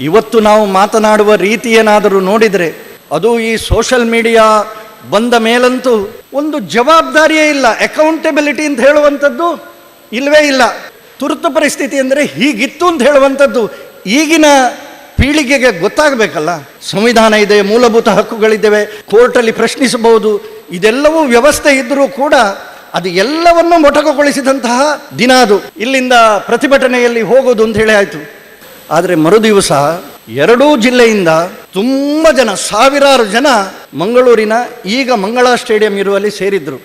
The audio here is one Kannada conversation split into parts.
ಇವತ್ತು ನಾವು ಮಾತನಾಡುವ ರೀತಿ ಏನಾದರೂ ನೋಡಿದರೆ ಅದು ಈ ಸೋಷಲ್ ಮೀಡಿಯಾ ಬಂದ ಮೇಲಂತೂ ಒಂದು ಜವಾಬ್ದಾರಿಯೇ ಇಲ್ಲ ಅಕೌಂಟೆಬಿಲಿಟಿ ಅಂತ ಹೇಳುವಂಥದ್ದು ಇಲ್ಲವೇ ಇಲ್ಲ. ತುರ್ತು ಪರಿಸ್ಥಿತಿ ಅಂದರೆ ಹೀಗಿತ್ತು ಅಂತ ಹೇಳುವಂಥದ್ದು ಈಗಿನ ಪೀಳಿಗೆಗೆ ಗೊತ್ತಾಗಬೇಕಲ್ಲ. ಸಂವಿಧಾನ ಇದೆ, ಮೂಲಭೂತ ಹಕ್ಕುಗಳಿದ್ದೇವೆ, ಕೋರ್ಟಲ್ಲಿ ಪ್ರಶ್ನಿಸಬಹುದು, ಇದೆಲ್ಲವೂ ವ್ಯವಸ್ಥೆ ಇದ್ದರೂ ಕೂಡ ಅದು ಎಲ್ಲವನ್ನು ಮೊಟಕುಗೊಳಿಸಿದಂತಹ ದಿನ ಅದು. ಇಲ್ಲಿಂದ ಪ್ರತಿಭಟನೆಯಲ್ಲಿ ಹೋಗೋದು ಅಂತ ಹೇಳಿ ಆಯಿತು. ಆದರೆ ಮರುದಿವಸ ಎರಡೂ ಜಿಲ್ಲೆಯಿಂದ ತುಂಬ ಜನ, ಸಾವಿರಾರು ಜನ ಮಂಗಳೂರಿನ ಈಗ ಮಂಗಳಾ ಸ್ಟೇಡಿಯಂ ಇರುವಲ್ಲಿ ಸೇರಿದ್ರು.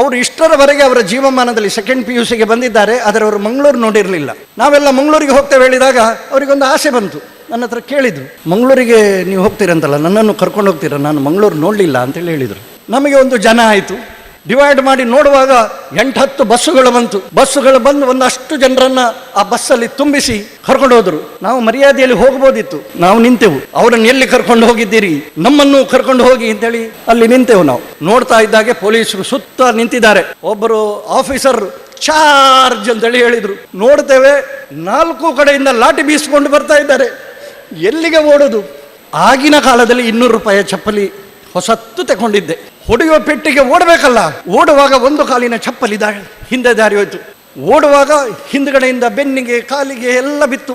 ಅವರು ಇಷ್ಟರವರೆಗೆ ಅವರ ಜೀವಮಾನದಲ್ಲಿ ಸೆಕೆಂಡ್ ಪಿ ಯು ಸಿಗೆ ಬಂದಿದ್ದಾರೆ, ಆದರೆ ಅವರು ಮಂಗಳೂರು ನೋಡಿರಲಿಲ್ಲ. ನಾವೆಲ್ಲ ಮಂಗಳೂರಿಗೆ ಹೋಗ್ತೇವೆ ಹೇಳಿದಾಗ ಅವರಿಗೊಂದು ಆಸೆ ಬಂತು. ನನ್ನ ಹತ್ರ ಕೇಳಿದರು, ಮಂಗಳೂರಿಗೆ ನೀವು ಹೋಗ್ತೀರಂತಲ್ಲ, ನನ್ನನ್ನು ಕರ್ಕೊಂಡು ಹೋಗ್ತೀರಾ? ನಾನು ಮಂಗಳೂರು ನೋಡಲಿಲ್ಲ ಅಂತೇಳಿ ಹೇಳಿದರು. ನಮಗೆ ಒಂದು ಜನ ಆಯಿತು. ಡಿವೈಡ್ ಮಾಡಿ ನೋಡುವಾಗ ಎಂಟು ಹತ್ತು ಬಸ್ಸುಗಳು ಬಂತು. ಬಸ್ಸುಗಳು ಬಂದು ಒಂದಷ್ಟು ಜನರನ್ನ ಆ ಬಸ್ಸಲ್ಲಿ ತುಂಬಿಸಿ ಕರ್ಕೊಂಡು ಹೋದರು. ನಾವು ಮರ್ಯಾದೆಯಲ್ಲಿ ಹೋಗಬಹುದಿತ್ತು ನಾವು ನಿಂತೆವು. ಅವರನ್ನು ಎಲ್ಲಿ ಕರ್ಕೊಂಡು ಹೋಗಿದ್ದೀರಿ? ನಮ್ಮನ್ನು ಕರ್ಕೊಂಡು ಹೋಗಿ ಅಂತೇಳಿ ಅಲ್ಲಿ ನಿಂತೆವು ನಾವು. ನೋಡ್ತಾ ಇದ್ದಾಗೆ ಪೊಲೀಸರು ಸುತ್ತ ನಿಂತಿದ್ದಾರೆ. ಒಬ್ಬರು ಆಫೀಸರ್ ಚಾರ್ಜ್ ಅಂತೇಳಿ ಹೇಳಿದ್ರು. ನೋಡ್ತೇವೆ ನಾಲ್ಕು ಕಡೆಯಿಂದ ಲಾಠಿ ಬೀಸಿಕೊಂಡು ಬರ್ತಾ ಇದ್ದಾರೆ. ಎಲ್ಲಿಗೆ ಓಡೋದು? ಆಗಿನ ಕಾಲದಲ್ಲಿ ಇನ್ನೂರು ರೂಪಾಯಿಯ ಚಪ್ಪಲಿ ಹೊಸತ್ತು ತಗೊಂಡಿದ್ದೆ. ಹೊಡೆಯುವ ಪೆಟ್ಟಿಗೆ ಓಡಬೇಕಲ್ಲ, ಓಡುವಾಗ ಒಂದು ಕಾಲಿನ ಚಪ್ಪಲಿ ದಾ ಹಿಂದೆ ದಾರಿ ಹೋಯ್ತು. ಓಡುವಾಗ ಹಿಂದ್ಗಡೆಯಿಂದ ಬೆನ್ನಿಗೆ, ಕಾಲಿಗೆ ಎಲ್ಲ ಬಿತ್ತು.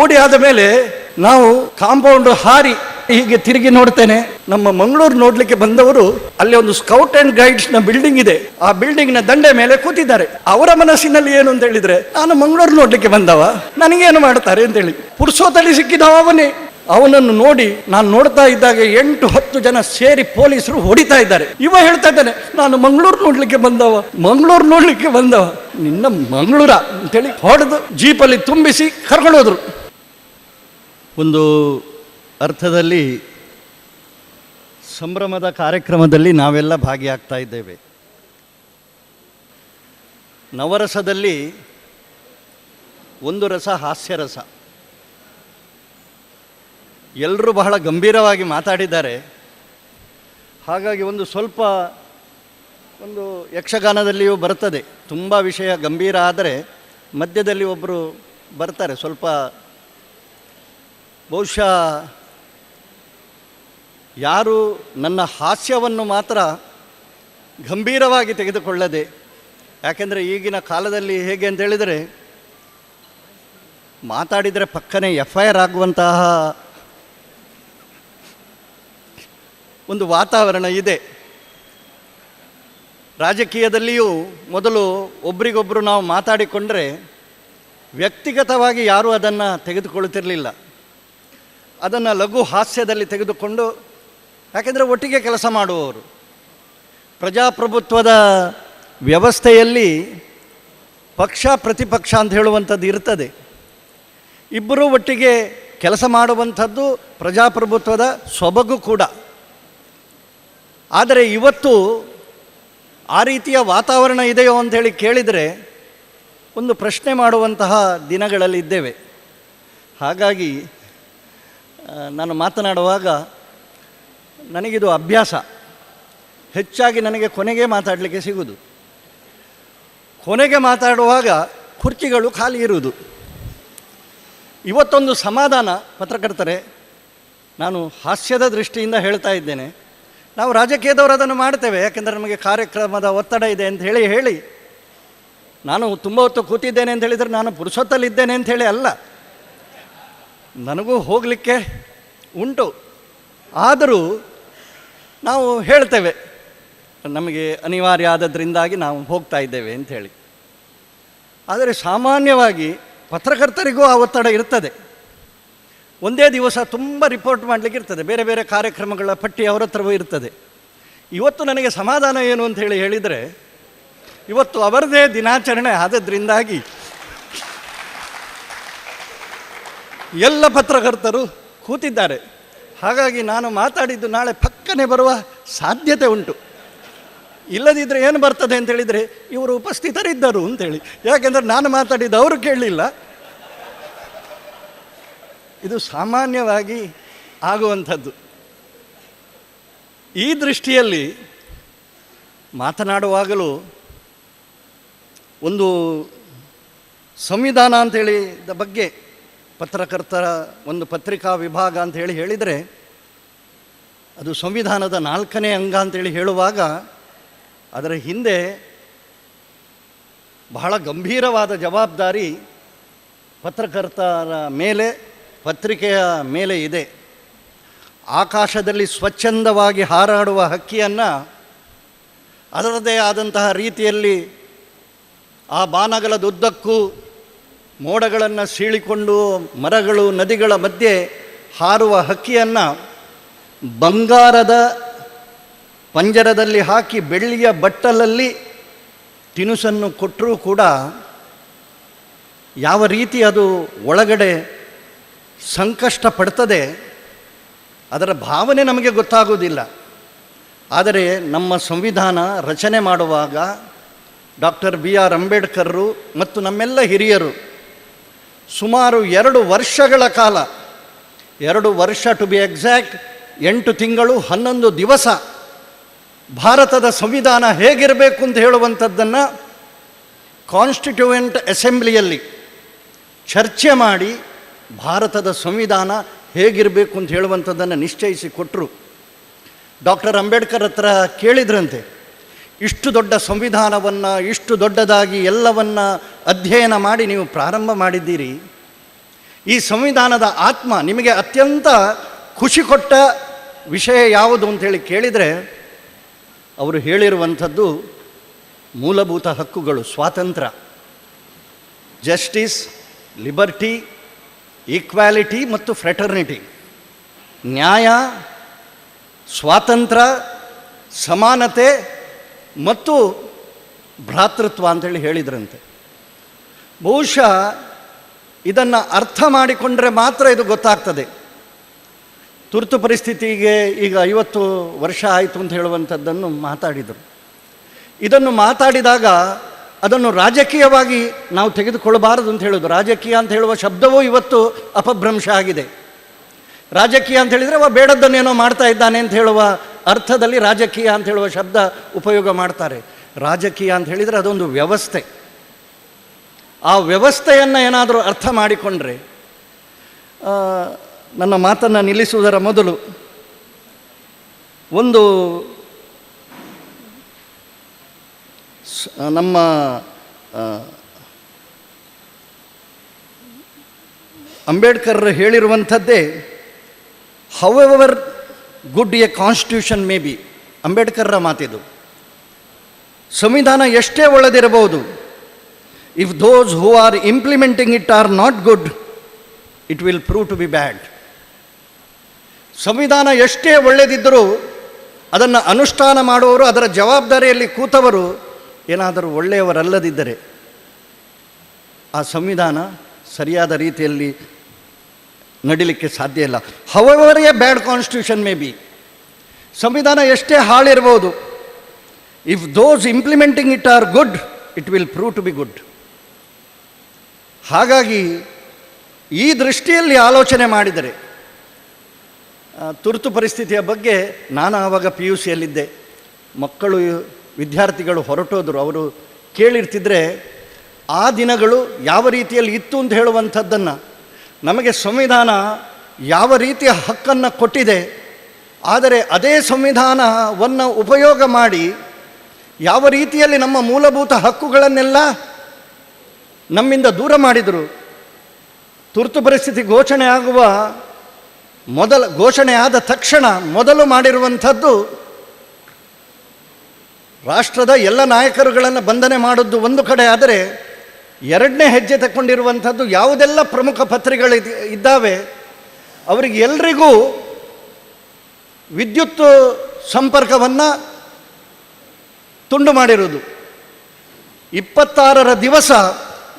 ಓಡಿ ಆದ ಮೇಲೆ ನಾವು ಕಾಂಪೌಂಡ್ ಹಾರಿ ಹೀಗೆ ತಿರುಗಿ ನೋಡ್ತೇನೆ. ನಮ್ಮ ಮಂಗಳೂರು ನೋಡ್ಲಿಕ್ಕೆ ಬಂದವರು ಅಲ್ಲಿ ಒಂದು ಸ್ಕೌಟ್ ಅಂಡ್ ಗೈಡ್ಸ್ನ ಬಿಲ್ಡಿಂಗ್ ಇದೆ. ಆ ಬಿಲ್ಡಿಂಗ್ನ ದಂಡೆ ಮೇಲೆ ಕೂತಿದ್ದಾರೆ. ಅವರ ಮನಸ್ಸಿನಲ್ಲಿ ಏನು ಅಂತ ಹೇಳಿದ್ರೆ, ನಾನು ಮಂಗಳೂರು ನೋಡ್ಲಿಕ್ಕೆ ಬಂದವ, ನನಗೇನು ಮಾಡ್ತಾರೆ ಅಂತೇಳಿ. ಪುರುಷೋತ್ತಲ್ಲಿ ಸಿಕ್ಕಿದವ ಅವನೇ. ಅವನನ್ನು ನೋಡಿ ನಾನು ನೋಡ್ತಾ ಇದ್ದಾಗ ಎಂಟು ಹತ್ತು ಜನ ಸೇರಿ ಪೊಲೀಸರು ಹೊಡಿತಾ ಇದ್ದಾರೆ. ಇವ ಹೇಳ್ತಾ ಇದ್ದಾನೆ, ನಾನು ಮಂಗಳೂರು ನೋಡ್ಲಿಕ್ಕೆ ಬಂದವ, ಮಂಗಳೂರು ನೋಡ್ಲಿಕ್ಕೆ ಬಂದವ. ನಿನ್ನ ಮಂಗಳೂರ ಅಂತೇಳಿ ಹೊಡೆದು ಜೀಪಲ್ಲಿ ತುಂಬಿಸಿ ಕರ್ಕೊಂಡು ಹೋದ್ರು. ಒಂದು ಅರ್ಥದಲ್ಲಿ ಸಂಭ್ರಮದ ಕಾರ್ಯಕ್ರಮದಲ್ಲಿ ನಾವೆಲ್ಲ ಭಾಗಿಯಾಗ್ತಾ ಇದ್ದೇವೆ. ನವರಸದಲ್ಲಿ ಒಂದು ರಸ ಹಾಸ್ಯರಸ. ಎಲ್ಲರೂ ಬಹಳ ಗಂಭೀರವಾಗಿ ಮಾತಾಡಿದ್ದಾರೆ. ಹಾಗಾಗಿ ಒಂದು ಸ್ವಲ್ಪ ಒಂದು ಯಕ್ಷಗಾನದಲ್ಲಿಯೂ ಬರ್ತದೆ ತುಂಬ ವಿಷಯ ಗಂಭೀರ ಆದರೆ ಮಧ್ಯದಲ್ಲಿ ಒಬ್ಬರು ಬರ್ತಾರೆ. ಸ್ವಲ್ಪ ಬಹುಶಃ ಯಾರು ನನ್ನ ಹಾಸ್ಯವನ್ನು ಮಾತ್ರ ಗಂಭೀರವಾಗಿ ತೆಗೆದುಕೊಳ್ಳದೆ, ಯಾಕೆಂದರೆ ಈಗಿನ ಕಾಲದಲ್ಲಿ ಹೇಗೆ ಅಂತೇಳಿದರೆ ಮಾತಾಡಿದರೆ ಪಕ್ಕನೆ ಎಫ್ ಐ ಆರ್ ಆಗುವಂತಹ ಒಂದು ವಾತಾವರಣ ಇದೆ. ರಾಜಕೀಯದಲ್ಲಿಯೂ ಮೊದಲು ಒಬ್ರಿಗೊಬ್ಬರು ನಾವು ಮಾತಾಡಿಕೊಂಡ್ರೆ ವ್ಯಕ್ತಿಗತವಾಗಿ ಯಾರೂ ಅದನ್ನು ತೆಗೆದುಕೊಳ್ಳುತ್ತಿರಲಿಲ್ಲ. ಅದನ್ನು ಲಘು ಹಾಸ್ಯದಲ್ಲಿ ತೆಗೆದುಕೊಂಡು ಯಾಕೆಂದರೆ ಒಟ್ಟಿಗೆ ಕೆಲಸ ಮಾಡುವವರು. ಪ್ರಜಾಪ್ರಭುತ್ವದ ವ್ಯವಸ್ಥೆಯಲ್ಲಿ ಪಕ್ಷ ಪ್ರತಿಪಕ್ಷ ಅಂತ ಹೇಳುವಂಥದ್ದು ಇರ್ತದೆ. ಇಬ್ಬರೂ ಒಟ್ಟಿಗೆ ಕೆಲಸ ಮಾಡುವಂಥದ್ದು ಪ್ರಜಾಪ್ರಭುತ್ವದ ಸೊಬಗು ಕೂಡ. ಆದರೆ ಇವತ್ತು ಆ ರೀತಿಯ ವಾತಾವರಣ ಇದೆಯೋ ಅಂಥೇಳಿ ಕೇಳಿದರೆ ಒಂದು ಪ್ರಶ್ನೆ ಮಾಡುವಂತಹ ದಿನಗಳಲ್ಲಿ ಇದ್ದೇವೆ. ಹಾಗಾಗಿ ನಾನು ಮಾತನಾಡುವಾಗ ನನಗಿದು ಅಭ್ಯಾಸ. ಹೆಚ್ಚಾಗಿ ನನಗೆ ಕೊನೆಗೆ ಮಾತಾಡಲಿಕ್ಕೆ ಸಿಗುವುದು. ಕೊನೆಗೆ ಮಾತಾಡುವಾಗ ಕುರ್ಚಿಗಳು ಖಾಲಿ ಇರುವುದು. ಇವತ್ತೊಂದು ಸಮಾಧಾನ ಪತ್ರಕರ್ತರೆ, ನಾನು ಹಾಸ್ಯದ ದೃಷ್ಟಿಯಿಂದ ಹೇಳ್ತಾ ಇದ್ದೇನೆ. ನಾವು ರಾಜಕೀಯದವರು ಅದನ್ನು ಮಾಡ್ತೇವೆ ಯಾಕೆಂದರೆ ನಮಗೆ ಕಾರ್ಯಕ್ರಮದ ಒತ್ತಡ ಇದೆ ಅಂತ ಹೇಳಿ ಹೇಳಿ. ನಾನು ತುಂಬ ಹೊತ್ತು ಕೂತಿದ್ದೇನೆ ಅಂತ ಹೇಳಿದರೆ ನಾನು ಪುರುಷೊತ್ತಲ್ಲಿದ್ದೇನೆ ಅಂತ ಹೇಳಿ ಅಲ್ಲ. ನನಗೂ ಹೋಗಲಿಕ್ಕೆ ಉಂಟು. ಆದರೂ ನಾವು ಹೇಳ್ತೇವೆ, ನಮಗೆ ಅನಿವಾರ್ಯ ಆದದ್ರಿಂದಾಗಿ ನಾವು ಹೋಗ್ತಾ ಇದ್ದೇವೆ ಅಂತ ಆದರೆ ಸಾಮಾನ್ಯವಾಗಿ ಪತ್ರಕರ್ತರಿಗೂ ಆ ಒತ್ತಡ ಇರ್ತದೆ. ಒಂದೇ ದಿವಸ ತುಂಬ ರಿಪೋರ್ಟ್ ಮಾಡಲಿಕ್ಕೆ ಇರ್ತದೆ. ಬೇರೆ ಬೇರೆ ಕಾರ್ಯಕ್ರಮಗಳ ಪಟ್ಟಿ ಅವರ ಹತ್ರವೂ ಇರ್ತದೆ. ಇವತ್ತು ನನಗೆ ಸಮಾಧಾನ ಏನು ಅಂತ ಹೇಳಿ ಹೇಳಿದರೆ, ಇವತ್ತು ಅವರದೇ ದಿನಾಚರಣೆ ಆದದ್ರಿಂದಾಗಿ ಎಲ್ಲ ಪತ್ರಕರ್ತರು ಕೂತಿದ್ದಾರೆ. ಹಾಗಾಗಿ ನಾನು ಮಾತಾಡಿದ್ದು ನಾಳೆ ಪಕ್ಕನೆ ಬರುವ ಸಾಧ್ಯತೆ ಉಂಟು. ಇಲ್ಲದಿದ್ದರೆ ಏನು ಬರ್ತದೆ ಅಂತ ಹೇಳಿದರೆ, ಇವರು ಉಪಸ್ಥಿತರಿದ್ದರು ಅಂತೇಳಿ ಯಾಕೆಂದರೆ ನಾನು ಮಾತಾಡಿದ್ದು ಅವರು ಕೇಳಲಿಲ್ಲ. ಇದು ಸಾಮಾನ್ಯವಾಗಿ ಆಗುವಂಥದ್ದು. ಈ ದೃಷ್ಟಿಯಲ್ಲಿ ಮಾತನಾಡುವಾಗಲೂ ಒಂದು ಸಂವಿಧಾನ ಅಂತೇಳಿದ ಬಗ್ಗೆ ಪತ್ರಕರ್ತರ ಒಂದು ಪತ್ರಿಕಾ ವಿಭಾಗ ಅಂತ ಹೇಳಿ ಹೇಳಿದರೆ, ಅದು ಸಂವಿಧಾನದ ನಾಲ್ಕನೇ ಅಂಗ ಅಂತೇಳಿ ಹೇಳುವಾಗ ಅದರ ಹಿಂದೆ ಬಹಳ ಗಂಭೀರವಾದ ಜವಾಬ್ದಾರಿ ಪತ್ರಕರ್ತರ ಮೇಲೆ ಪತ್ರಿಕೆಯ ಮೇಲೆ ಇದೆ. ಆಕಾಶದಲ್ಲಿ ಸ್ವಚ್ಛಂದವಾಗಿ ಹಾರಾಡುವ ಹಕ್ಕಿಯನ್ನು ಅದರದೇ ಆದಂತಹ ರೀತಿಯಲ್ಲಿ ಆ ಬಾನಗಲದುದ್ದಕ್ಕೂ ಮೋಡಗಳನ್ನು ಸೀಳಿಕೊಂಡು ಮರಗಳು, ನದಿಗಳ ಮಧ್ಯೆ ಹಾರುವ ಹಕ್ಕಿಯನ್ನು ಬಂಗಾರದ ಪಂಜರದಲ್ಲಿ ಹಾಕಿ ಬೆಳ್ಳಿಯ ಬಟ್ಟಲಲ್ಲಿ ತಿನಿಸನ್ನು ಕೊಟ್ಟರೂ ಕೂಡ ಯಾವ ರೀತಿ ಅದು ಒಳಗಡೆ ಸಂಕಷ್ಟ ಪಡ್ತದೆ, ಅದರ ಭಾವನೆ ನಮಗೆ ಗೊತ್ತಾಗುವುದಿಲ್ಲ. ಆದರೆ ನಮ್ಮ ಸಂವಿಧಾನ ರಚನೆ ಮಾಡುವಾಗ ಡಾಕ್ಟರ್ ಬಿ ಆರ್ ಅಂಬೇಡ್ಕರ್ರು ಮತ್ತು ನಮ್ಮೆಲ್ಲ ಹಿರಿಯರು ಸುಮಾರು ಎರಡು ವರ್ಷಗಳ ಕಾಲ, ಎರಡು ವರ್ಷ ಟು ಬಿ ಎಕ್ಸಾಕ್ಟ್ ಎಂಟು ತಿಂಗಳು ಹನ್ನೊಂದು ದಿವಸ ಭಾರತದ ಸಂವಿಧಾನ ಹೇಗಿರಬೇಕು ಅಂತ ಹೇಳುವಂಥದ್ದನ್ನು ಕಾನ್ಸ್ಟಿಟ್ಯೂಯೆಂಟ್ ಅಸೆಂಬ್ಲಿಯಲ್ಲಿ ಚರ್ಚೆ ಮಾಡಿ ಭಾರತದ ಸಂವಿಧಾನ ಹೇಗಿರಬೇಕು ಅಂತ ಹೇಳುವಂಥದ್ದನ್ನು ನಿಶ್ಚಯಿಸಿ ಕೊಟ್ಟರು ಡಾಕ್ಟರ್ ಅಂಬೇಡ್ಕರ್ ಹತ್ರ ಕೇಳಿದ್ರಂತೆ, ಇಷ್ಟು ದೊಡ್ಡ ಸಂವಿಧಾನವನ್ನು, ಇಷ್ಟು ದೊಡ್ಡದಾಗಿ ಎಲ್ಲವನ್ನ ಅಧ್ಯಯನ ಮಾಡಿ ನೀವು ಪ್ರಾರಂಭ ಮಾಡಿದ್ದೀರಿ. ಈ ಸಂವಿಧಾನದ ಆತ್ಮ ನಿಮಗೆ ಅತ್ಯಂತ ಖುಷಿ ಕೊಟ್ಟ ವಿಷಯ ಯಾವುದು ಅಂತೇಳಿ ಕೇಳಿದರೆ, ಅವರು ಹೇಳಿರುವಂಥದ್ದು ಮೂಲಭೂತ ಹಕ್ಕುಗಳು, ಸ್ವಾತಂತ್ರ್ಯ, ಜಸ್ಟಿಸ್, ಲಿಬರ್ಟಿ ಈಕ್ವಾಲಿಟಿ ಮತ್ತು ಫ್ರೆಟರ್ನಿಟಿ ನ್ಯಾಯ, ಸ್ವಾತಂತ್ರ್ಯ, ಸಮಾನತೆ ಮತ್ತು ಭ್ರಾತೃತ್ವ ಅಂತೇಳಿ ಹೇಳಿದ್ರಂತೆ. ಬಹುಶಃ ಇದನ್ನು ಅರ್ಥ ಮಾಡಿಕೊಂಡ್ರೆ ಮಾತ್ರ ಇದು ಗೊತ್ತಾಗ್ತದೆ. ತುರ್ತು ಪರಿಸ್ಥಿತಿಗೆ ಈಗ ಐವತ್ತು ವರ್ಷ ಆಯಿತು ಅಂತ ಹೇಳುವಂಥದ್ದನ್ನು ಮಾತಾಡಿದರು. ಇದನ್ನು ಮಾತಾಡಿದಾಗ ಅದನ್ನು ರಾಜಕೀಯವಾಗಿ ನಾವು ತೆಗೆದುಕೊಳ್ಳಬಾರದು ಅಂತ ಹೇಳೋದು. ರಾಜಕೀಯ ಅಂತ ಹೇಳುವ ಶಬ್ದವೂ ಇವತ್ತು ಅಪಭ್ರಂಶ ಆಗಿದೆ. ರಾಜಕೀಯ ಅಂತ ಹೇಳಿದರೆ ಅವ ಬೇಡದ್ದನ್ನೇನೋ ಮಾಡ್ತಾ ಇದ್ದಾನೆ ಅಂತ ಹೇಳುವ ಅರ್ಥದಲ್ಲಿ ರಾಜಕೀಯ ಅಂತ ಹೇಳುವ ಶಬ್ದ ಉಪಯೋಗ ಮಾಡ್ತಾರೆ. ರಾಜಕೀಯ ಅಂತ ಹೇಳಿದರೆ ಅದೊಂದು ವ್ಯವಸ್ಥೆ. ಆ ವ್ಯವಸ್ಥೆಯನ್ನು ಏನಾದರೂ ಅರ್ಥ ಮಾಡಿಕೊಂಡ್ರೆ ನನ್ನ ಮಾತನ್ನು ನಿಲ್ಲಿಸುವುದರ ಮೊದಲು ಒಂದು ಸ್- ನಮ್ಮ Ambedkar ಹೇಳಿರುವಂಥದ್ದೇ however good a constitution may be ಅಂಬೇಡ್ಕರ್ರ ಮಾತಿದು. ಸಂವಿಧಾನ ಎಷ್ಟೇ ಒಳ್ಳೆದಿರಬಹುದು if those who are implementing it are not good it will prove to be bad ಸಂವಿಧಾನ ಎಷ್ಟೇ ಒಳ್ಳೆದಿದ್ದರೂ, ಅದನ್ನು ಅನುಷ್ಠಾನ ಮಾಡುವವರು, ಅದರ ಜವಾಬ್ದಾರಿಯಲ್ಲಿ ಕೂತವರು ಏನಾದರೂ ಒಳ್ಳೆಯವರಲ್ಲದಿದ್ದರೆ ಆ ಸಂವಿಧಾನ ಸರಿಯಾದ ರೀತಿಯಲ್ಲಿ ನಡಿಲಿಕ್ಕೆ ಸಾಧ್ಯ ಇಲ್ಲ. However a bad constitution may be ಸಂವಿಧಾನ ಎಷ್ಟೇ ಹಾಳಿರ್ಬೋದು if those implementing it are good it will prove to be good ಹಾಗಾಗಿ ಈ ದೃಷ್ಟಿಯಲ್ಲಿ ಆಲೋಚನೆ ಮಾಡಿದರೆ ತುರ್ತು ಪರಿಸ್ಥಿತಿಯ ಬಗ್ಗೆ ನಾನು ಆವಾಗ ಪಿ ಯು ಸಿಯಲ್ಲಿದ್ದೆ ಮಕ್ಕಳು ವಿದ್ಯಾರ್ಥಿಗಳು ಹೊರಟೋದ್ರು. ಅವರು ಕೇಳಿರ್ತಿದ್ರೆ, ಆ ದಿನಗಳು ಯಾವ ರೀತಿಯಲ್ಲಿ ಇತ್ತು ಅಂತ ಹೇಳುವಂಥದ್ದನ್ನು, ನಮಗೆ ಸಂವಿಧಾನ ಯಾವ ರೀತಿಯ ಹಕ್ಕನ್ನು ಕೊಟ್ಟಿದೆ, ಆದರೆ ಅದೇ ಸಂವಿಧಾನವನ್ನು ಉಪಯೋಗ ಮಾಡಿ, ಯಾವ ರೀತಿಯಲ್ಲಿ ನಮ್ಮ ಮೂಲಭೂತ ಹಕ್ಕುಗಳನ್ನೆಲ್ಲ ನಮ್ಮಿಂದ ದೂರ ಮಾಡಿದರು. ತುರ್ತು ಪರಿಸ್ಥಿತಿ ಘೋಷಣೆ ಆಗುವ ಮೊದಲ ಘೋಷಣೆ ಆದ ತಕ್ಷಣ ಮೊದಲು ಮಾಡಿರುವಂಥದ್ದು ರಾಷ್ಟ್ರದ ಎಲ್ಲ ನಾಯಕರುಗಳನ್ನು ಬಂಧನೆ ಮಾಡಿದ್ದು ಒಂದು ಕಡೆ ಆದರೆ ಎರಡನೇ ಹೆಜ್ಜೆ ತಗೊಂಡಿರುವಂಥದ್ದು ಯಾವುದೆಲ್ಲ ಪ್ರಮುಖ ಪತ್ರಿಕೆಗಳು ಇದ್ದಾವೆ, ಅವರಿಗೆ ಎಲ್ರಿಗೂ ವಿದ್ಯುತ್ ಸಂಪರ್ಕವನ್ನು ತುಂಡು ಮಾಡಿರುವುದು. ಇಪ್ಪತ್ತಾರರ ದಿವಸ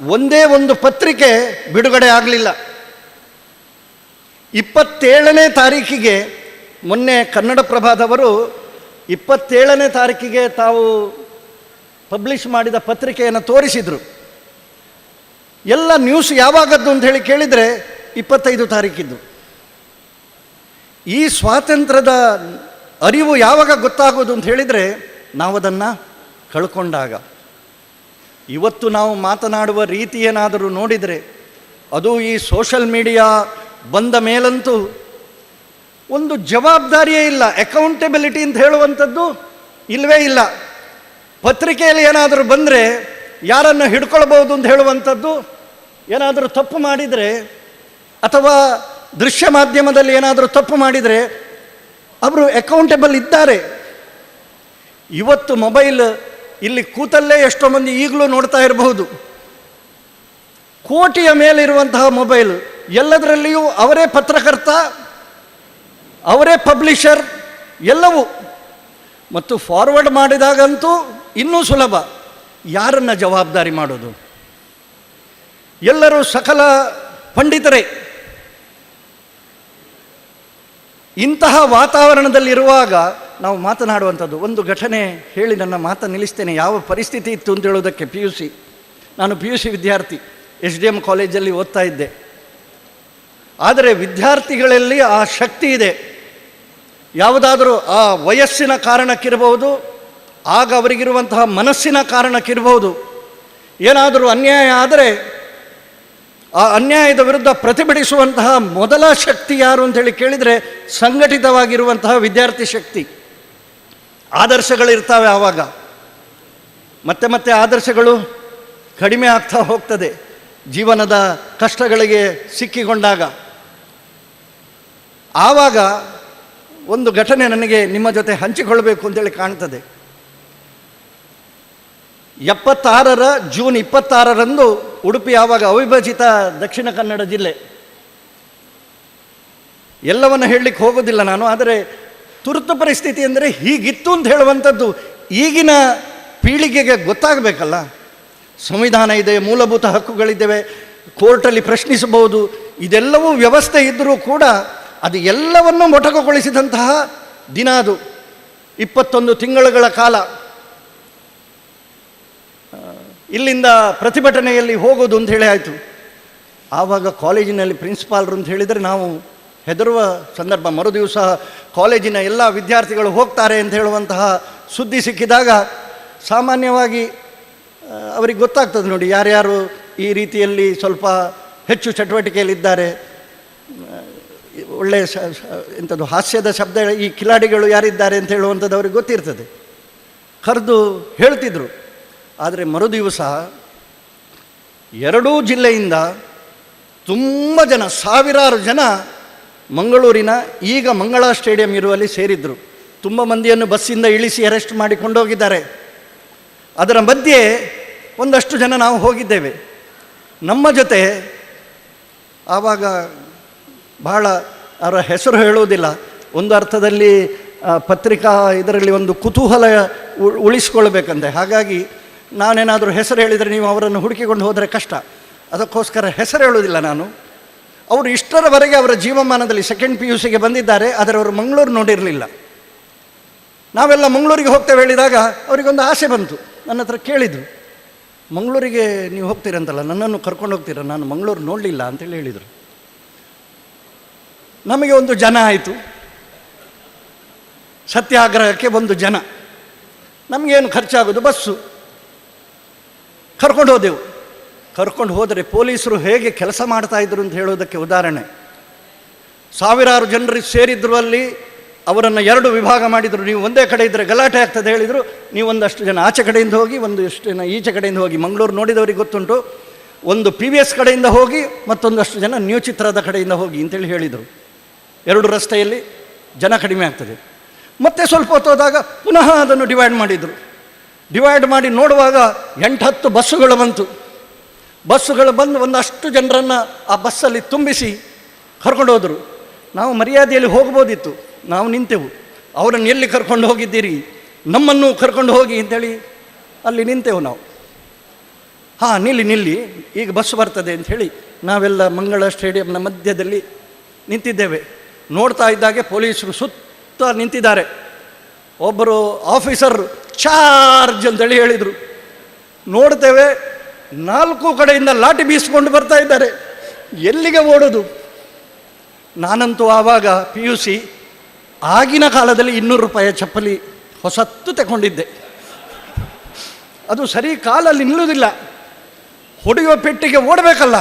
ಒಂದೇ ಒಂದು ಪತ್ರಿಕೆ ಬಿಡುಗಡೆ ಆಗಲಿಲ್ಲ. ಇಪ್ಪತ್ತೇಳನೇ ತಾರೀಕಿಗೆ ಮೊನ್ನೆ ಕನ್ನಡಪ್ರಭದವರು ಇಪ್ಪತ್ತೇಳನೇ ತಾರೀಕಿಗೆ ತಾವು ಪಬ್ಲಿಷ್ ಮಾಡಿದ ಪತ್ರಿಕೆಯನ್ನು ತೋರಿಸಿದರು. ಎಲ್ಲ ನ್ಯೂಸ್ ಯಾವಾಗದ್ದು ಅಂತ ಹೇಳಿ ಕೇಳಿದರೆ ಇಪ್ಪತ್ತೈದು ತಾರೀಕಿದ್ದು. ಈ ಸ್ವಾತಂತ್ರ್ಯದ ಅರಿವು ಯಾವಾಗ ಗೊತ್ತಾಗೋದು ಅಂತ ಹೇಳಿದರೆ ನಾವು ಅದನ್ನು ಕಳ್ಕೊಂಡಾಗ. ಇವತ್ತು ನಾವು ಮಾತನಾಡುವ ರೀತಿ ಏನಾದರೂ ನೋಡಿದರೆ, ಅದು ಈ ಸೋಷಲ್ ಮೀಡಿಯಾ ಬಂದ ಮೇಲಂತೂ ಒಂದು ಜವಾಬ್ದಾರಿಯೇ ಇಲ್ಲ ಅಕೌಂಟೆಬಿಲಿಟಿ ಅಂತ ಹೇಳುವಂಥದ್ದು ಇಲ್ಲವೇ ಇಲ್ಲ. ಪತ್ರಿಕೆಯಲ್ಲಿ ಏನಾದರೂ ಬಂದರೆ ಯಾರನ್ನು ಹಿಡ್ಕೊಳ್ಬೋದು ಅಂತ ಹೇಳುವಂಥದ್ದು ಏನಾದರೂ ತಪ್ಪು ಮಾಡಿದರೆ ಅಥವಾ ದೃಶ್ಯ ಮಾಧ್ಯಮದಲ್ಲಿ ಏನಾದರೂ ತಪ್ಪು ಮಾಡಿದರೆ ಅವರು ಅಕೌಂಟೆಬಲ್ ಇದ್ದಾರೆ. ಇವತ್ತು ಮೊಬೈಲ್ ಇಲ್ಲಿ ಕೂತಲ್ಲೇ ಎಷ್ಟೋ ಮಂದಿ ಈಗಲೂ ನೋಡ್ತಾ ಇರಬಹುದು. ಕೋಟಿಯ ಮೇಲಿರುವಂತಹ ಮೊಬೈಲ್ ಎಲ್ಲದರಲ್ಲಿಯೂ ಅವರೇ ಪತ್ರಕರ್ತ ಅವರೇ ಪಬ್ಲಿಷರ್, ಎಲ್ಲವೂ. ಮತ್ತು ಫಾರ್ವರ್ಡ್ ಮಾಡಿದಾಗಂತೂ ಇನ್ನೂ ಸುಲಭ. ಯಾರನ್ನ ಜವಾಬ್ದಾರಿ ಮಾಡೋದು? ಎಲ್ಲರೂ ಸಕಲ ಪಂಡಿತರೇ. ಇಂತಹ ವಾತಾವರಣದಲ್ಲಿರುವಾಗ ನಾವು ಮಾತನಾಡುವಂಥದ್ದು, ಒಂದು ಘಟನೆ ಹೇಳಿ ನನ್ನ ಮಾತು ನಿಲ್ಲಿಸ್ತೇನೆ. ಯಾವ ಪರಿಸ್ಥಿತಿ ಇತ್ತು ಅಂತ ಹೇಳೋದಕ್ಕೆ ಪಿ ಯು ಸಿ ನಾನು ಪಿ ಯು ಸಿ ವಿದ್ಯಾರ್ಥಿ ಎಚ್ ಡಿ ಎಂ ಕಾಲೇಜಲ್ಲಿ ಓದ್ತಾ ಇದ್ದೆ. ಆದರೆ ವಿದ್ಯಾರ್ಥಿಗಳಲ್ಲಿ ಆ ಶಕ್ತಿ ಇದೆ. ಯಾವುದಾದರೂ ಆ ವಯಸ್ಸಿನ ಕಾರಣಕ್ಕಿರಬಹುದು, ಆಗ ಅವರಿಗಿರುವಂತಹ ಮನಸ್ಸಿನ ಕಾರಣಕ್ಕಿರಬಹುದು. ಏನಾದರೂ ಅನ್ಯಾಯ ಆದರೆ ಆ ಅನ್ಯಾಯದ ವಿರುದ್ಧ ಪ್ರತಿಭಟಿಸುವಂತಹ ಮೊದಲ ಶಕ್ತಿ ಯಾರು ಅಂತೇಳಿ ಕೇಳಿದರೆ ಸಂಘಟಿತವಾಗಿರುವಂತಹ ವಿದ್ಯಾರ್ಥಿ ಶಕ್ತಿ. ಆದರ್ಶಗಳಿರ್ತಾವೆ ಆವಾಗ. ಮತ್ತೆ ಮತ್ತೆ ಆದರ್ಶಗಳು ಕಡಿಮೆ ಆಗ್ತಾ ಹೋಗ್ತದೆ. ಜೀವನದ ಕಷ್ಟಗಳಿಗೆ ಸಿಕ್ಕಿಕೊಂಡಾಗ. ಆವಾಗ ಒಂದು ಘಟನೆ ನನಗೆ ನಿಮ್ಮ ಜೊತೆ ಹಂಚಿಕೊಳ್ಬೇಕು ಅಂತೇಳಿ ಕಾಣ್ತದೆ. ಎಪ್ಪತ್ತಾರರ ಜೂನ್ ಇಪ್ಪತ್ತಾರರಂದು ಉಡುಪಿ ಆವಾಗ ಅವಿಭಜಿತ ದಕ್ಷಿಣ ಕನ್ನಡ ಜಿಲ್ಲೆ. ಎಲ್ಲವನ್ನು ಹೇಳಲಿಕ್ಕೆ ಹೋಗೋದಿಲ್ಲ ನಾನು, ಆದರೆ ತುರ್ತು ಪರಿಸ್ಥಿತಿ ಅಂದರೆ ಹೀಗಿತ್ತು ಅಂತ ಹೇಳುವಂಥದ್ದು ಈಗಿನ ಪೀಳಿಗೆಗೆ ಗೊತ್ತಾಗಬೇಕಲ್ಲ. ಸಂವಿಧಾನ ಇದೆ, ಮೂಲಭೂತ ಹಕ್ಕುಗಳಿದ್ದೇವೆ, ಕೋರ್ಟಲ್ಲಿ ಪ್ರಶ್ನಿಸಬಹುದು, ಇದೆಲ್ಲವೂ ವ್ಯವಸ್ಥೆ ಇದ್ದರೂ ಕೂಡ ಅದು ಎಲ್ಲವನ್ನು ಮೊಟಕುಗೊಳಿಸಿದಂತಹ ದಿನ ಅದು. ಇಪ್ಪತ್ತೊಂದು ತಿಂಗಳುಗಳ ಕಾಲ. ಇಲ್ಲಿಂದ ಪ್ರತಿಭಟನೆಯಲ್ಲಿ ಹೋಗೋದು ಅಂತ ಹೇಳಿ ಆಯಿತು. ಆವಾಗ ಕಾಲೇಜಿನಲ್ಲಿ ಪ್ರಿನ್ಸಿಪಾಲ್ರು ಅಂತ ಹೇಳಿದರೆ ನಾವು ಹೆದರುವ ಸಂದರ್ಭ, ಮರುದಿವಸ ಕಾಲೇಜಿನ ಎಲ್ಲ ವಿದ್ಯಾರ್ಥಿಗಳು ಹೋಗ್ತಾರೆ ಅಂತ ಹೇಳುವಂತಹ ಸುದ್ದಿ ಸಿಕ್ಕಿದಾಗ ಸಾಮಾನ್ಯವಾಗಿ ಅವರಿಗೆ ಗೊತ್ತಾಗ್ತದೆ ನೋಡಿ ಯಾರ್ಯಾರು ಈ ರೀತಿಯಲ್ಲಿ ಸ್ವಲ್ಪ ಹೆಚ್ಚು ಚಟುವಟಿಕೆಯಲ್ಲಿದ್ದಾರೆ. ಒಳ್ಳೆಯ ಸ ಎಂಥದ್ದು ಹಾಸ್ಯದ ಶಬ್ದ, ಈ ಕಿಲಾಡಿಗಳು ಯಾರಿದ್ದಾರೆ ಅಂತ ಹೇಳುವಂಥದ್ದು ಅವ್ರಿಗೆ ಗೊತ್ತಿರ್ತದೆ. ಕರೆದು ಹೇಳ್ತಿದ್ರು. ಆದರೆ ಮರುದಿವಸ ಎರಡೂ ಜಿಲ್ಲೆಯಿಂದ ತುಂಬ ಜನ, ಸಾವಿರಾರು ಜನ ಮಂಗಳೂರಿನ ಈಗ ಮಂಗಳ ಸ್ಟೇಡಿಯಂ ಇರುವಲ್ಲಿ ಸೇರಿದ್ರು. ತುಂಬ ಮಂದಿಯನ್ನು ಬಸ್ಸಿಂದ ಇಳಿಸಿ ಅರೆಸ್ಟ್ ಮಾಡಿ ಕೊಂಡೋಗಿದ್ದಾರೆ. ಅದರ ಮಧ್ಯೆ ಒಂದಷ್ಟು ಜನ ನಾವು ಹೋಗಿದ್ದೇವೆ. ನಮ್ಮ ಜೊತೆ ಆವಾಗ ಬಹಳ, ಅವರ ಹೆಸರು ಹೇಳುವುದಿಲ್ಲ. ಒಂದು ಅರ್ಥದಲ್ಲಿ ಪತ್ರಿಕಾ ಇದರಲ್ಲಿ ಒಂದು ಕುತೂಹಲ ಉಳಿಸ್ಕೊಳ್ಬೇಕಂತೆ ಹಾಗಾಗಿ ನಾನೇನಾದರೂ ಹೆಸರು ಹೇಳಿದರೆ ನೀವು ಅವರನ್ನು ಹುಡುಕಿಕೊಂಡು ಹೋದರೆ ಕಷ್ಟ. ಅದಕ್ಕೋಸ್ಕರ ಹೆಸರು ಹೇಳುವುದಿಲ್ಲ ನಾನು. ಅವರು ಇಷ್ಟರವರೆಗೆ ಅವರ ಜೀವಮಾನದಲ್ಲಿ ಸೆಕೆಂಡ್ ಪಿ ಯು ಸಿಗೆ ಬಂದಿದ್ದಾರೆ, ಆದರೆ ಅವರು ಮಂಗಳೂರು ನೋಡಿರಲಿಲ್ಲ. ನಾವೆಲ್ಲ ಮಂಗಳೂರಿಗೆ ಹೋಗ್ತೇವೆ ಹೇಳಿದಾಗ ಅವರಿಗೊಂದು ಆಸೆ ಬಂತು. ನನ್ನ ಹತ್ರ ಕೇಳಿದರು, ಮಂಗಳೂರಿಗೆ ನೀವು ಹೋಗ್ತೀರಂತಲ್ಲ, ನನ್ನನ್ನು ಕರ್ಕೊಂಡು ಹೋಗ್ತೀರ? ನಾನು ಮಂಗಳೂರು ನೋಡಲಿಲ್ಲ ಅಂತೇಳಿ ಹೇಳಿದರು. ನಮಗೆ ಒಂದು ಜನ ಆಯಿತು. ಸತ್ಯಾಗ್ರಹಕ್ಕೆ ಒಂದು ಜನ. ನಮಗೇನು ಖರ್ಚಾಗೋದು ಬಸ್ಸು. ಕರ್ಕೊಂಡು ಹೋದೆವು. ಕರ್ಕೊಂಡು ಹೋದರೆ ಪೊಲೀಸರು ಹೇಗೆ ಕೆಲಸ ಮಾಡ್ತಾ ಇದ್ರು ಅಂತ ಹೇಳೋದಕ್ಕೆ ಉದಾಹರಣೆ. ಸಾವಿರಾರು ಜನರು ಸೇರಿದ್ರು ಅಲ್ಲಿ, ಅವರನ್ನು ಎರಡು ವಿಭಾಗ ಮಾಡಿದರು. ನೀವು ಒಂದೇ ಕಡೆ ಇದ್ದರೆ ಗಲಾಟೆ ಆಗ್ತದೆ ಹೇಳಿದರು. ನೀವು ಒಂದಷ್ಟು ಜನ ಆಚೆ ಕಡೆಯಿಂದ ಹೋಗಿ, ಒಂದು ಎಷ್ಟು ಜನ ಈಚೆ ಕಡೆಯಿಂದ ಹೋಗಿ. ಮಂಗಳೂರು ನೋಡಿದವರಿಗೆ ಗೊತ್ತುಂಟು. ಒಂದು ಪಿ ವಿ ಎಸ್ ಕಡೆಯಿಂದ ಹೋಗಿ, ಮತ್ತೊಂದಷ್ಟು ಜನ ನ್ಯೂ ಚಿತ್ರದ ಕಡೆಯಿಂದ ಹೋಗಿ ಅಂತೇಳಿ ಹೇಳಿದರು. ಎರಡು ರಸ್ತೆಯಲ್ಲಿ ಜನ ಕಡಿಮೆ ಆಗ್ತದೆ. ಮತ್ತೆ ಸ್ವಲ್ಪ ಹೊತ್ತು ಹೋದಾಗ ಪುನಃ ಅದನ್ನು ಡಿವೈಡ್ ಮಾಡಿದರು. ಡಿವೈಡ್ ಮಾಡಿ ನೋಡುವಾಗ ಎಂಟು ಹತ್ತು ಬಸ್ಸುಗಳು ಬಂತು. ಬಸ್ಸುಗಳು ಬಂದು ಒಂದಷ್ಟು ಜನರನ್ನು ಆ ಬಸ್ಸಲ್ಲಿ ತುಂಬಿಸಿ ಕರ್ಕೊಂಡು ಹೋದರು. ನಾವು ಮರ್ಯಾದೆಯಲ್ಲಿ ಹೋಗ್ಬೋದಿತ್ತು. ನಾವು ನಿಂತೆವು. ಅವರನ್ನು ಎಲ್ಲಿ ಕರ್ಕೊಂಡು ಹೋಗಿದ್ದೀರಿ? ನಮ್ಮನ್ನು ಕರ್ಕೊಂಡು ಹೋಗಿ ಅಂತೇಳಿ ಅಲ್ಲಿ ನಿಂತೆವು ನಾವು. ಹಾಂ, ನಿಲ್ಲಿ ನಿಲ್ಲಿ, ಈಗ ಬಸ್ ಬರ್ತದೆ ಅಂತ ಹೇಳಿ ನಾವೆಲ್ಲ ಮಂಗಳ ಸ್ಟೇಡಿಯಂನ ಮಧ್ಯದಲ್ಲಿ ನಿಂತಿದ್ದೇವೆ. ನೋಡ್ತಾ ಇದ್ದಾಗೆ ಪೊಲೀಸರು ಸುತ್ತ ನಿಂತಿದ್ದಾರೆ. ಒಬ್ಬರು ಆಫೀಸರ್ ಚಾರ್ಜ್ ಅಂತೇಳಿ ಹೇಳಿದರು. ನೋಡ್ತೇವೆ ನಾಲ್ಕು ಕಡೆಯಿಂದ ಲಾಠಿ ಬೀಸ್ಕೊಂಡು ಬರ್ತಾ ಇದ್ದಾರೆ. ಎಲ್ಲಿಗೆ ಓಡೋದು? ನಾನಂತೂ ಆವಾಗ ಪಿ ಯು ಸಿ ಆಗಿನ ಕಾಲದಲ್ಲಿ ಇನ್ನೂರು ರೂಪಾಯಿಯ ಚಪ್ಪಲಿ ಹೊಸತ್ತು ತಗೊಂಡಿದ್ದೆ. ಅದು ಸರಿ ಕಾಲಲ್ಲಿ ನಿಲ್ಲುವುದಿಲ್ಲ. ಹೊಡೆಯುವ ಪೆಟ್ಟಿಗೆ ಓಡಬೇಕಲ್ಲ.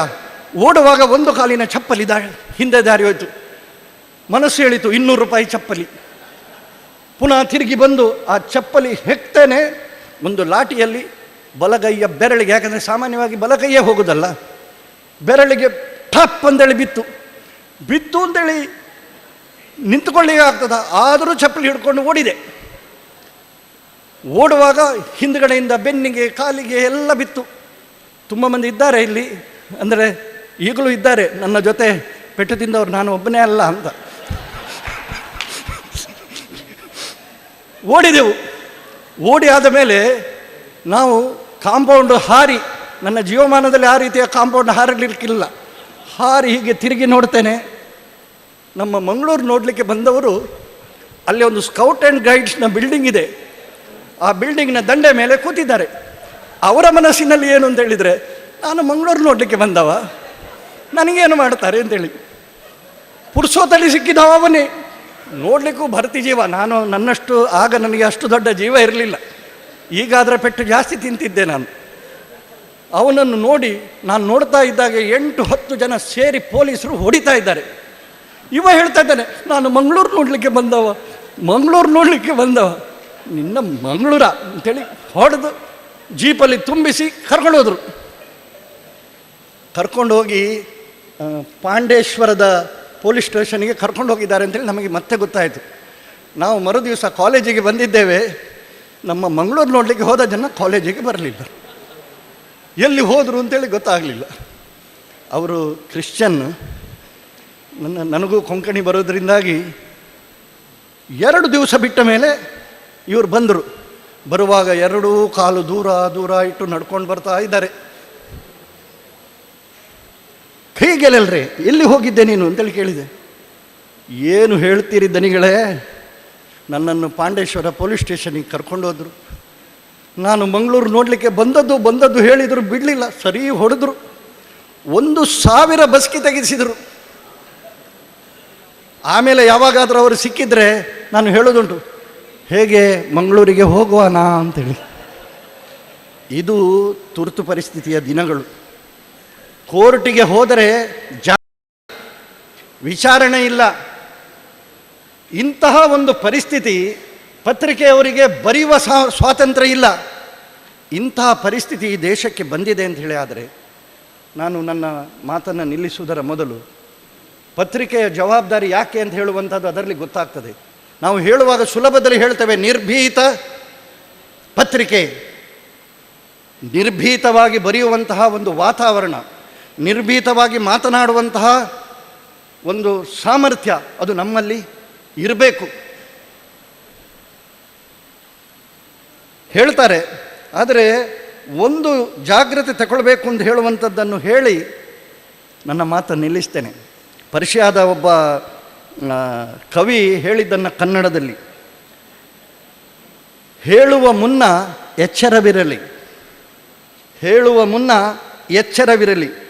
ಓಡುವಾಗ ಒಂದು ಕಾಲಿನ ಚಪ್ಪಲಿ ದಾ ಹಿಂದೆ ದಾರಿ ಹೋಯ್ತು. ಮನಸ್ಸು ಹೇಳಿತು, ಇನ್ನೂರು ರೂಪಾಯಿ ಚಪ್ಪಲಿ. ಪುನಃ ತಿರುಗಿ ಬಂದು ಆ ಚಪ್ಪಲಿ ಹೆಕ್ತೇನೆ, ಒಂದು ಲಾಟಿಯಲ್ಲಿ ಬಲಗೈಯ ಬೆರಳಿಗೆ, ಯಾಕಂದರೆ ಸಾಮಾನ್ಯವಾಗಿ ಬಲಗೈಯೇ ಹೋಗುದಲ್ಲ, ಬೆರಳಿಗೆ ಠಪ್ ಅಂತೇಳಿ ಬಿತ್ತು. ಬಿತ್ತು ಅಂತೇಳಿ ನಿಂತುಕೊಳ್ಳಿಗೆ ಆಗ್ತದ, ಆದರೂ ಚಪ್ಪಲಿ ಹಿಡ್ಕೊಂಡು ಓಡಿದೆ. ಓಡುವಾಗ ಹಿಂದ್ಗಡೆಯಿಂದ ಬೆನ್ನಿಗೆ, ಕಾಲಿಗೆ ಎಲ್ಲ ಬಿತ್ತು. ತುಂಬ ಮಂದಿ ಇದ್ದಾರೆ ಇಲ್ಲಿ, ಅಂದರೆ ಈಗಲೂ ಇದ್ದಾರೆ, ನನ್ನ ಜೊತೆ ಪೆಟ್ಟು ತಿಂದವರು, ನಾನು ಒಬ್ಬನೇ ಅಲ್ಲ ಅಂತ. ಓಡಿದೆವು. ಓಡಿ ಆದ ಮೇಲೆ ನಾವು ಕಾಂಪೌಂಡ್ ಹಾರಿ, ನನ್ನ ಜೀವಮಾನದಲ್ಲಿ ಆ ರೀತಿಯ ಕಾಂಪೌಂಡ್ ಹಾರಲಿಕ್ಕಿಲ್ಲ ಹಾರಿ ಹೀಗೆ ತಿರುಗಿ ನೋಡ್ತೇನೆ. ನಮ್ಮ ಮಂಗಳೂರು ನೋಡಲಿಕ್ಕೆ ಬಂದವರು ಅಲ್ಲಿ ಒಂದು ಸ್ಕೌಟ್ ಆ್ಯಂಡ್ ಗೈಡ್ಸ್ನ ಬಿಲ್ಡಿಂಗ್ ಇದೆ. ಆ ಬಿಲ್ಡಿಂಗ್ನ ದಂಡೆ ಮೇಲೆ ಕೂತಿದ್ದಾರೆ. ಅವರ ಮನಸ್ಸಿನಲ್ಲಿ ಏನು ಅಂತ ಹೇಳಿದರೆ, ನಾನು ಮಂಗಳೂರು ನೋಡಲಿಕ್ಕೆ ಬಂದವ. ನನಗೇನು ಮಾಡ್ತಾರೆ ಅಂತೇಳಿ. ಪುರುಷೋತ್ತಲ್ಲಿ ಸಿಕ್ಕಿದವ ಅವನೇ. ನೋಡಲಿಕ್ಕೂ ಭರ್ತಿ ಜೀವ. ನಾನು ನನ್ನಷ್ಟು, ಆಗ ನನಗೆ ಅಷ್ಟು ದೊಡ್ಡ ಜೀವ ಇರಲಿಲ್ಲ. ಈಗ ಅದರ ಪೆಟ್ಟು ಜಾಸ್ತಿ ತಿಂತಿದ್ದೆ ನಾನು. ಅವನನ್ನು ನೋಡಿ ನಾನು ನೋಡ್ತಾ ಇದ್ದಾಗ ಎಂಟು, ಹತ್ತು ಜನ ಸೇರಿ ಪೊಲೀಸರು ಹೊಡಿತಾ ಇದ್ದಾರೆ. ಇವ ಹೇಳ್ತಾ ಇದ್ದಾನೆ, ನಾನು ಮಂಗಳೂರು ನೋಡಲಿಕ್ಕೆ ಬಂದವ, ಮಂಗಳೂರು ನೋಡಲಿಕ್ಕೆ ಬಂದವ. ನಿನ್ನ ಮಂಗಳೂರ ಅಂತೇಳಿ ಹೊಡೆದು ಜೀಪಲ್ಲಿ ತುಂಬಿಸಿ ಕರ್ಕೊಂಡು ಹೋದರು. ಕರ್ಕೊಂಡು ಹೋಗಿ ಪಾಂಡೇಶ್ವರದ ಪೊಲೀಸ್ ಸ್ಟೇಷನ್ಗೆ ಕರ್ಕೊಂಡು ಹೋಗಿದ್ದಾರೆ ಅಂತೇಳಿ ನಮಗೆ ಮತ್ತೆ ಗೊತ್ತಾಯಿತು. ನಾವು ಮರು ದಿವಸ ಕಾಲೇಜಿಗೆ ಬಂದಿದ್ದೇವೆ. ನಮ್ಮ ಮಂಗಳೂರು ನೋಡಲಿಕ್ಕೆ ಹೋದ ಜನ ಕಾಲೇಜಿಗೆ ಬರಲಿಲ್ಲ. ಎಲ್ಲಿ ಹೋದರು ಅಂತೇಳಿ ಗೊತ್ತಾಗಲಿಲ್ಲ. ಅವರು ಕ್ರಿಶ್ಚಿಯನ್. ನನ್ನ, ನನಗೂ ಕೊಂಕಣಿ ಬರೋದ್ರಿಂದಾಗಿ ಎರಡು ದಿವಸ ಬಿಟ್ಟ ಮೇಲೆ ಇವರು ಬಂದರು. ಬರುವಾಗ ಎರಡೂ ಕಾಲು ದೂರ ದೂರ ಇಟ್ಟು ನಡ್ಕೊಂಡು ಬರ್ತಾ ಇದ್ದಾರೆ. ಹೀಗೆಲ್ಲಲ್ರಿ ಎಲ್ಲಿ ಹೋಗಿದ್ದೆ ನೀನು ಅಂತೇಳಿ ಕೇಳಿದೆ. ಏನು ಹೇಳ್ತೀರಿ ದನಿಗಳೇ, ನನ್ನನ್ನು ಪಾಂಡೇಶ್ವರ ಪೊಲೀಸ್ ಸ್ಟೇಷನಿಗೆ ಕರ್ಕೊಂಡು ಹೋದರು. ನಾನು ಮಂಗಳೂರು ನೋಡಲಿಕ್ಕೆ ಬಂದದ್ದು ಬಂದದ್ದು ಹೇಳಿದರು, ಬಿಡಲಿಲ್ಲ, ಸರಿ ಹೊಡೆದ್ರು. ಒಂದು ಸಾವಿರ ಬಸ್ಕಿ ತೆಗೆಸಿದರು. ಆಮೇಲೆ ಯಾವಾಗಾದರೂ ಅವರು ಸಿಕ್ಕಿದ್ರೆ ನಾನು ಹೇಳೋದುಂಟು ಹೇಗೆ ಮಂಗಳೂರಿಗೆ ಹೋಗುವನಾ ಅಂತೇಳಿ. ಇದು ತುರ್ತು ಪರಿಸ್ಥಿತಿಯ ದಿನಗಳು. ಕೋರ್ಟಿಗೆ ಹೋದರೆ ಜಾ ವಿಚಾರಣೆ ಇಲ್ಲ. ಇಂತಹ ಒಂದು ಪರಿಸ್ಥಿತಿ ಪತ್ರಿಕೆಯವರಿಗೆ ಬರೆಯುವ ಸ್ವಾ- ಸ್ವಾತಂತ್ರ್ಯ ಇಲ್ಲ. ಇಂತಹ ಪರಿಸ್ಥಿತಿ ಈ ದೇಶಕ್ಕೆ ಬಂದಿದೆ ಅಂತ ಹೇಳಿ ಆದರೆ ನಾನು ನನ್ನ ಮಾತನ್ನು ನಿಲ್ಲಿಸುವುದರ ಮೊದಲು ಪತ್ರಿಕೆಯ ಜವಾಬ್ದಾರಿ ಯಾಕೆ ಅಂತ ಹೇಳುವಂಥದ್ದು ಅದರಲ್ಲಿ ಗೊತ್ತಾಗ್ತದೆ. ನಾವು ಹೇಳುವಾಗ ಸುಲಭದಲ್ಲಿ ಹೇಳ್ತೇವೆ, ನಿರ್ಭೀತ ಪತ್ರಿಕೆ ನಿರ್ಭೀತವಾಗಿ ಬರೆಯುವಂತಹ ಒಂದು ವಾತಾವರಣ. ನಿರ್ಭೀತವಾಗಿ ಮಾತನಾಡುವಂತಹ ಒಂದು ಸಾಮರ್ಥ್ಯ ಅದು ನಮ್ಮಲ್ಲಿ ಇರಬೇಕು. ಹೇಳ್ತಾರೆ, ಆದರೆ ಒಂದು ಜಾಗ್ರತೆ ತಗೊಳ್ಬೇಕು ಅಂತ ಹೇಳುವಂಥದ್ದನ್ನು ಹೇಳಿ ನನ್ನ ಮಾತು ನಿಲ್ಲಿಸ್ತೇನೆ. ಪರಿಷ್ಯಾದ ಒಬ್ಬ ಕವಿ ಹೇಳಿದ್ದನ್ನು ಕನ್ನಡದಲ್ಲಿ. ಹೇಳುವ ಮುನ್ನ ಎಚ್ಚರವಿರಲಿ. ಹೇಳುವ ಮುನ್ನ ಎಚ್ಚರವಿರಲಿ.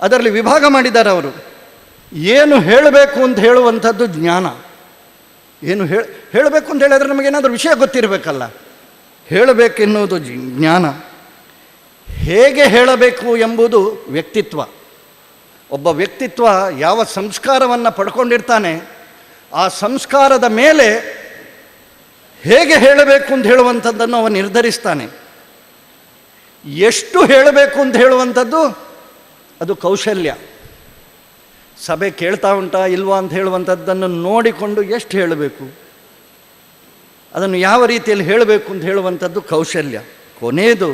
ಅದರಲ್ಲಿ ವಿಭಾಗ ಮಾಡಿದ್ದಾರೆ ಅವರು. ಏನು ಹೇಳಬೇಕು ಅಂತ ಹೇಳುವಂಥದ್ದು ಜ್ಞಾನ. ಏನು ಹೇಳ, ಹೇಳಬೇಕು ಅಂತ ಹೇಳಿದ್ರೆ ನಮಗೇನಾದರೂ ವಿಷಯ ಗೊತ್ತಿರಬೇಕಲ್ಲ. ಹೇಳಬೇಕೆನ್ನುವುದು ಜ್ಞಾನ. ಹೇಗೆ ಹೇಳಬೇಕು ಎಂಬುದು ವ್ಯಕ್ತಿತ್ವ. ಒಬ್ಬ ವ್ಯಕ್ತಿತ್ವ ಯಾವ ಸಂಸ್ಕಾರವನ್ನು ಪಡ್ಕೊಂಡಿರ್ತಾನೆ, ಆ ಸಂಸ್ಕಾರದ ಮೇಲೆ ಹೇಗೆ ಹೇಳಬೇಕು ಅಂತ ಹೇಳುವಂಥದ್ದನ್ನು ಅವನು ನಿರ್ಧರಿಸ್ತಾನೆ. ಎಷ್ಟು ಹೇಳಬೇಕು ಅಂತ ಹೇಳುವಂಥದ್ದು ಅದು ಕೌಶಲ್ಯ. ಸಭೆ ಕೇಳ್ತಾ ಉಂಟಾ, ಇಲ್ವಾ ಅಂತ ಹೇಳುವಂಥದ್ದನ್ನು ನೋಡಿಕೊಂಡು ಎಷ್ಟು ಹೇಳಬೇಕು? ಅದನ್ನು ಯಾವ ರೀತಿಯಲ್ಲಿ ಹೇಳಬೇಕು ಅಂತ ಹೇಳುವಂಥದ್ದು ಕೌಶಲ್ಯ. ಕೊನೆಯದು,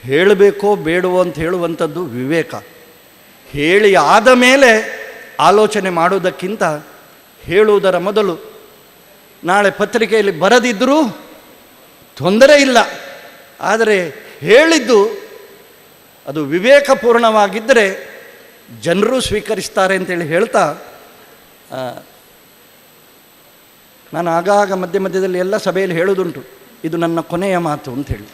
ಹೇಳಬೇಕೋ ಬೇಡವೋ ಅಂತ ಹೇಳುವಂಥದ್ದು ವಿವೇಕ. ಹೇಳಿ ಆದ ಮೇಲೆ ಆಲೋಚನೆ ಮಾಡುವುದಕ್ಕಿಂತ ಹೇಳುವುದರ ಮೊದಲು, ನಾಳೆ ಪತ್ರಿಕೆಯಲ್ಲಿ ಬರದಿದ್ದರೂ ತೊಂದರೆ ಇಲ್ಲ. ಆದರೆ ಹೇಳಿದ್ದು ಅದು ವಿವೇಕಪೂರ್ಣವಾಗಿದ್ದರೆ ಜನರು ಸ್ವೀಕರಿಸ್ತಾರೆ ಅಂತೇಳಿ ಹೇಳ್ತಾ ನಾನು ಆಗಾಗ ಮಧ್ಯ ಮಧ್ಯದಲ್ಲಿ ಎಲ್ಲ ಸಭೆಯಲ್ಲಿ ಹೇಳೋದುಂಟು ಇದು ನನ್ನ ಕೊನೆಯ ಮಾತು ಅಂತ ಹೇಳಿ.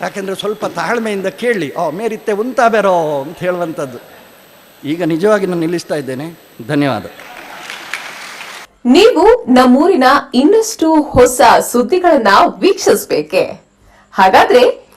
ಯಾಕೆಂದರೆ ಸ್ವಲ್ಪ ತಾಳ್ಮೆಯಿಂದ ಕೇಳಿ ಓ ಮೇರಿತ್ತೆ ಉಂತಾ ಬೇರೋ ಅಂತ ಹೇಳುವಂಥದ್ದು. ಈಗ ನಿಜವಾಗಿ ನಾನು ನಿಲ್ಲಿಸ್ತಾ ಇದ್ದೇನೆ. ಧನ್ಯವಾದ. ನೀವು ನಮ್ಮೂರಿನ ಇನ್ನಷ್ಟು ಹೊಸ ಸುದ್ದಿಗಳನ್ನ ವೀಕ್ಷಿಸಬೇಕೆ? ಹಾಗಾದ್ರೆ